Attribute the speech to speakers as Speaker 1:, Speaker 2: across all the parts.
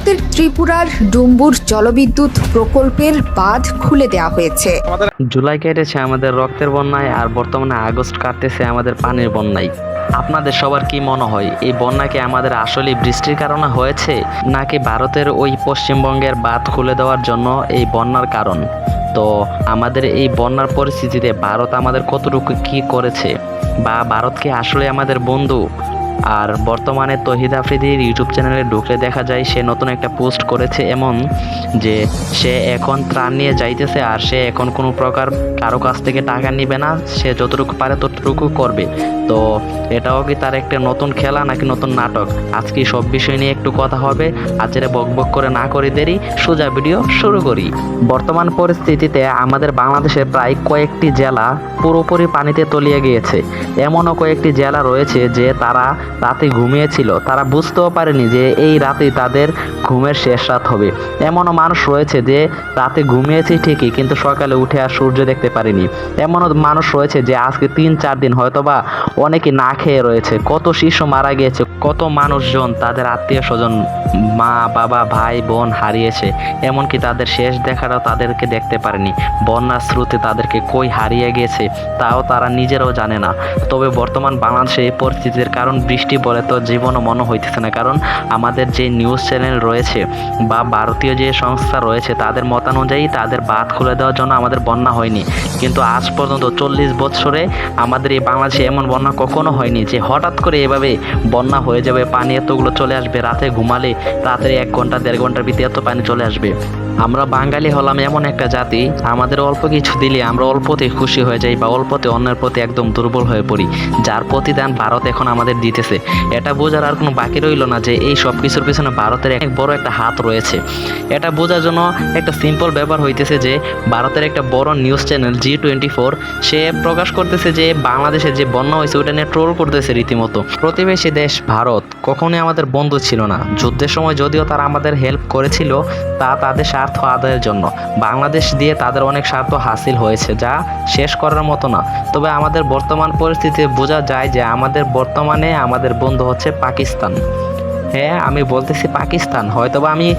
Speaker 1: ভারতের ত্রিপুরার ডুম্বুর জলবিদ্যুৎ প্রকল্পের বাঁধ খুলে দেওয়া হয়েছে।
Speaker 2: জুলাই কেটেছে আমাদের রক্তের বন্যায় আর বর্তমানে আগস্ট কাটতেছে আমাদের পানির বন্যায়। আপনাদের সবার কি মনে হয়, এই বন্যা কি আমাদের আসলে বৃষ্টির কারণে হয়েছে, নাকি ভারতের ওই পশ্চিমবঙ্গের বাঁধ খুলে দেওয়ার জন্য এই বন্যার কারণ? তো আমাদের এই বন্যার পরিস্থিতিতে ভারত আমাদের কতটুকু কি করেছে? বা ভারত কি আসলে আমাদের বন্ধু? আর বর্তমানে তহিদ আফ্রিদির ইউটিউব চ্যানেলে ঢুকলে দেখা যায় সে নতুন একটা পোস্ট করেছে এমন যে সে এখন ত্রাণ নিয়ে যাইতেছে আর সে এখন কোনো প্রকার কারও কাছ থেকে টাকা নিবে না, সে যতটুকু পারে ততটুকু করবে। তো এটাও কি তার একটা নতুন খেলা নাকি নতুন নাটক? আজকে সব বিষয় নিয়ে একটু কথা হবে। আজকে বক বক করে না করে দেরি, সোজা ভিডিও শুরু করি। বর্তমান পরিস্থিতিতে আমাদের বাংলাদেশের প্রায় কয়েকটি জেলা পুরোপুরি পানিতে তলিয়ে গিয়েছে। এমনও কয়েকটি জেলা রয়েছে যে তারা রাতে ঘুমিয়েছিল। তারা বুঝতেও পারেনি যে এই রাতে তাদের ঘুমের শেষ রাত হবে। এমনও মানুষ রয়েছে যে রাতে ঘুমিয়েছে ঠিকই, কিন্তু সকালে উঠে আর সূর্য দেখতে পারেনি। এমনও মানুষ রয়েছে যে আজকে তিন চার দিন হয়তোবা অনেকে না খেয়ে রয়েছে। কত শিশু মারা গিয়েছে, কত মানুষজন তাদের আত্মীয় স্বজন, মা, বাবা, ভাই, বোন হারিয়েছে, এমনকি তাদের শেষ দেখাটাও তাদেরকে দেখতে পারেনি। বন্যার স্রোতে তাদেরকে কই হারিয়ে গেছে, তাও তারা নিজেরাও জানে না। তবে বর্তমান বাংলাদেশে এই পরিস্থিতির কারণ বৃষ্টি বলে তো জীবনও মনে হইতেছে না। কারণ আমাদের যে নিউজ চ্যানেল রয়েছে বা ভারতীয় যে সংস্থা রয়েছে, তাদের মতানুযায়ী তাদের বাদ খুলে দেওয়ার জন্য আমাদের বন্যা হয়নি। কিন্তু আজ পর্যন্ত চল্লিশ বছরে আমাদের এই বাংলাদেশে এমন বন্যা কখনো হয়নি যে হঠাৎ করে এভাবে বন্যা হয়ে যাবে, পানি এতগুলো চলে আসবে, রাতে ঘুমালে রাতের এক ঘণ্টা, দেড় ঘণ্টার ভিতরে এত পানি চলে আসবে। আমরা বাঙালি হলাম এমন একটা জাতি, আমাদের অল্প কিছু দিলে আমরা অল্পতে খুশি হয়ে যাই বা অল্পতে অন্যের প্রতি একদম দুর্বল হয়ে পড়ি। যার প্রতিদান ভারত এখন আমাদের দিতেছে। এটা বোঝার আর কোনো বাকি রইল না যে এই সব কিছুর পিছনে ভারতের অনেক বড় একটা হাত রয়েছে। এটা বোঝার জন্য একটা সিম্পল ব্যাপার হইতেছে যে ভারতের একটা বড় news channel Zee twenty four সে প্রকাশ করতেছে যে বাংলাদেশে যে বন্যা নিয়ে ট্রোল করতেছে রীতিমতো। প্রতিবেশী দেশ ভারত কখনোই আমাদের বন্ধু ছিল না। যুদ্ধের সময় যদিও তারা আমাদের হেল্প করেছিল, তা তাদের স্বার্থ আদায়ের জন্য। বাংলাদেশ দিয়ে তাদের অনেক স্বার্থ হাসিল হয়েছে, যা শেষ করার মতো না। তবে আমাদের বর্তমান পরিস্থিতিতে বোঝা যায় যে আমাদের বর্তমানে আমাদের বন্ধু হচ্ছে পাকিস্তান। হ্যাঁ আমি বলতেছি পাকিস্তান। হয়তোবা আমি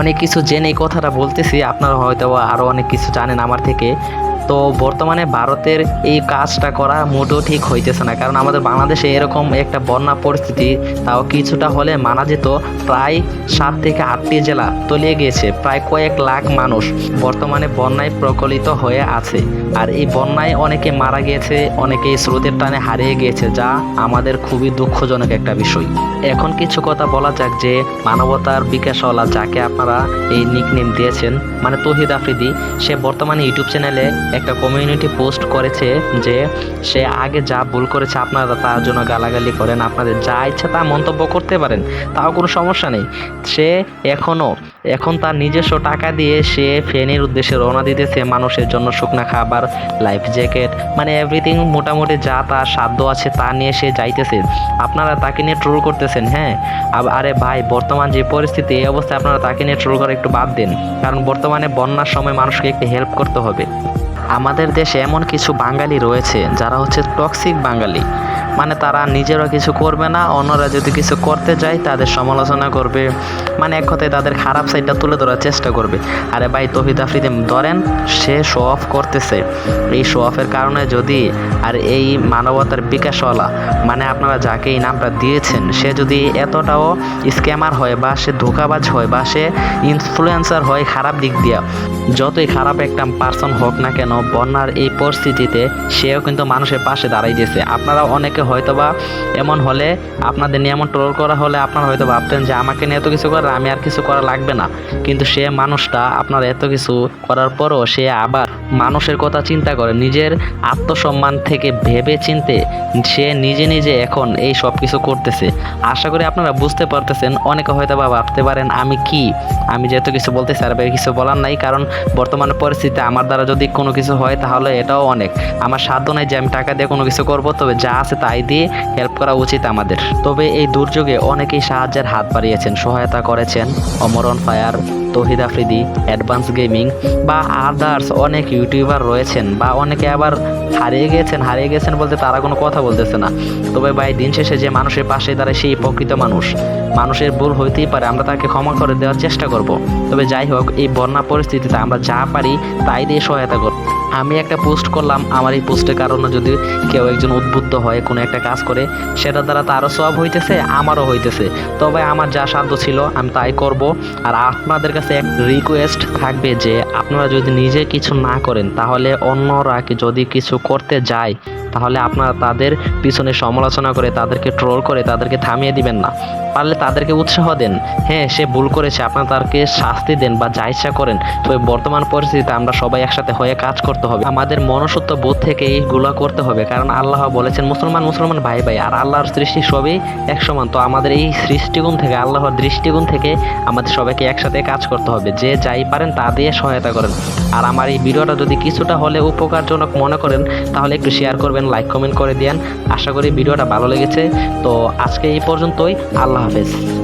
Speaker 2: অনেক কিছু জেনে কথাটা বলতেছি, আপনারা হয়তো আরও অনেক কিছু জানেন আমার থেকে। তো বর্তমানে ভারতের এই কাজটা করা মোটেও ঠিক হইতেছে না। কারণ আমাদের বাংলাদেশে এরকম একটা বন্যা পরিস্থিতি, তাও কিছুটা হলে মানা যেত প্রায় সাত থেকে আটটি জেলা তলিয়ে গিয়েছে, প্রায় কয়েক লাখ মানুষ বর্তমানে বন্যায় প্রকলিত হয়ে আছে। আর এই বন্যায় অনেকে মারা গিয়েছে, অনেকে স্রোতের টানে হারিয়ে গিয়েছে, যা আমাদের খুবই দুঃখজনক একটা বিষয়। এখন কিছু কথা বলা যাক যে মানবতার বিকাশওয়ালা যাকে আপনারা এই নিকনেম দিয়েছেন মানে তহিদ আফ্রিদি, সে বর্তমানে ইউটিউব চ্যানেলে একটা কমিউনিটি পোস্ট করেছে যে সে আগে যা ভুল করেছে আপনারা তার জন্য গালাগালি করেন, আপনাদের যা ইচ্ছা তা মন্তব্য করতে পারেন, তাও কোনো সমস্যা নেই। সে এখনও এখন তার নিজস্ব টাকা দিয়ে সে ফেনীর উদ্দেশ্যে রওনা দিতেছে মানুষের জন্য শুকনা খাবার লাইফ জ্যাকেট মানে এভরিথিং মোটামুটি যা তার সাধ্য আছে তা নিয়ে সে যাইতেছে। আপনারা তাকে নিয়ে ট্রোল করতেছেন হ্যাঁ? আরে ভাই, বর্তমান যে পরিস্থিতি, এই অবস্থায় আপনারা তাকে নিয়ে ট্রোল করা একটু বাদ দিন। কারণ বর্তমানে বন্যার সময় মানুষকে একটু হেল্প করতে হবে। আমাদের দেশে এমন কিছু বাঙালি রয়েছে যারা হচ্ছে টক্সিক বাঙালি। মানে তারা নিজেরা কিছু করবে না, অন্যরা যদি কিছু করতে যায় তাদের সমালোচনা করবে। মানে এক কথায় তাদের খারাপ সাইডটা তুলে ধরার চেষ্টা করবে। আরে ভাই, তহিদ আফ্রিদি, ধরেন সে শো অফ করতেছে। এই শো অফের কারণে যদি আর এই মানবতার বিকাশওয়ালা মানে আপনারা যাকে এই নামটা দিয়েছেন, সে যদি এতটাও স্ক্যামার হয় বা সে ধোকাবাজ হয় বা সে ইনফ্লুয়েন্সার হয় খারাপ দিক দিয়া, যতই খারাপ একটা পার্সন হোক না কেন, বন্যার এই পরিস্থিতিতে সেও কিন্তু মানুষের পাশে দাঁড়াই দিয়েছে আপনারা অনেকে হয়তোবা এমন হলে, আপনাদের নিয়ে এমন ট্রোল করা হলে আপনারা হয়তো ভাবতেন যে আমাকে নিয়ে এত কিছু করে আমি আর কিছু করা লাগবে না। কিন্তু সে মানুষটা আপনার এত কিছু করার পরও সে আবার মানুষের কথা চিন্তা করে, নিজের আত্মসম্মান থেকে ভেবে চিনতে সে নিজে নিজে এখন এই সব কিছু করতেছে। আশা করি আপনারা বুঝতে পারতেছেন, অনেকে হয়তো বা ভাবতে পারেন, আমি কি? আমি যেহেতু কিছু বলতেছি, আর ভাই কিছু বলার নাই, কারণ বর্তমান পরিস্থিতিতে আমার দ্বারা যদি কোনো কিছু হয়, তাহলে এটাও অনেক। আমার সাধ্য নাই যে আমি টাকা দিয়ে কোনো কিছু করব, তবে যা আছে তাই দিয়ে হেল্প করা উচিত আমাদের। তবে এই দুর্যোগে অনেকেই সাহায্যের হাত বাড়িয়েছেন, সহায়তা করেছেন। অমরন fire, Tohid Afridi, advance gaming বা আদার্স অনেক ইউটিউবার রয়েছেন বা অনেকে আবার হারিয়ে গেছেন হারিয়ে গেছেন বলতে তারা কোনো কথা বলতেছে না। তবে ভাই, দিন শেষে যে মানুষের পাশে দাঁড়ায় সেই প্রকৃত মানুষ। মানুষের ভুল হইতেই পারে, আমরা তাকে ক্ষমা করে দেওয়ার চেষ্টা করব। তবে যাই হোক, এই বন্যা পরিস্থিতিতে আমরা যা পারি তাই দিয়ে সহায়তা করব। আমি একটা পোস্ট করলাম, আমার এই পোস্টের কারণে যদি কেউ একজন উদ্বুদ্ধ হয়, কোনো একটা কাজ করে সেটা দ্বারা তারও সব হইতেছে, আমারও হইতেছে। তবে আমার যা সাধ্য ছিল, আমি তাই করব। আর আপনাদের কাছে এক রিকোয়েস্ট থাকবে যে, আপনারা যদি নিজে কিছু না করেন, তাহলে অন্যরা যদি কিছু করতে যায়। তাহলে আপনারা তাদের পিছনে সমালোচনা করে তাদেরকে ট্রোল করে তাদেরকে থামিয়ে দিবেন না। পারলে তাদেরকে উৎসাহ দেন। হ্যাঁ সে ভুল করেছে, আপনারা তাকে শাস্তি দেন বা যা ইচ্ছা করেন। তবে বর্তমান পরিস্থিতিতে আমরা সবাই একসাথে হয়ে কাজ করতে হবে। আমাদের মনসত্ব বোধ থেকে এইগুলো করতে হবে, কারণ আল্লাহ বলেছেন, মুসলমান মুসলমান ভাই ভাই, আর আল্লাহর সৃষ্টি সবই এক সমান তো আমাদের এই সৃষ্টিগুণ থেকে, আল্লাহর দৃষ্টিগুণ থেকে আমাদের সবাইকে একসাথে কাজ করতে হবে। যে যাই পারেন তা দিয়ে সহায়তা করেন। আর আমার এই ভিডিওটা যদি কিছুটা হলে উপকারজনক মনে করেন, তাহলে একটু শেয়ার করবেন। লাইক কমেন্ট করে দেন আশা করি ভিডিওটা ভালো লেগেছে। তো আজকে এই পর্যন্তই। আল্লাহ হাফেজ।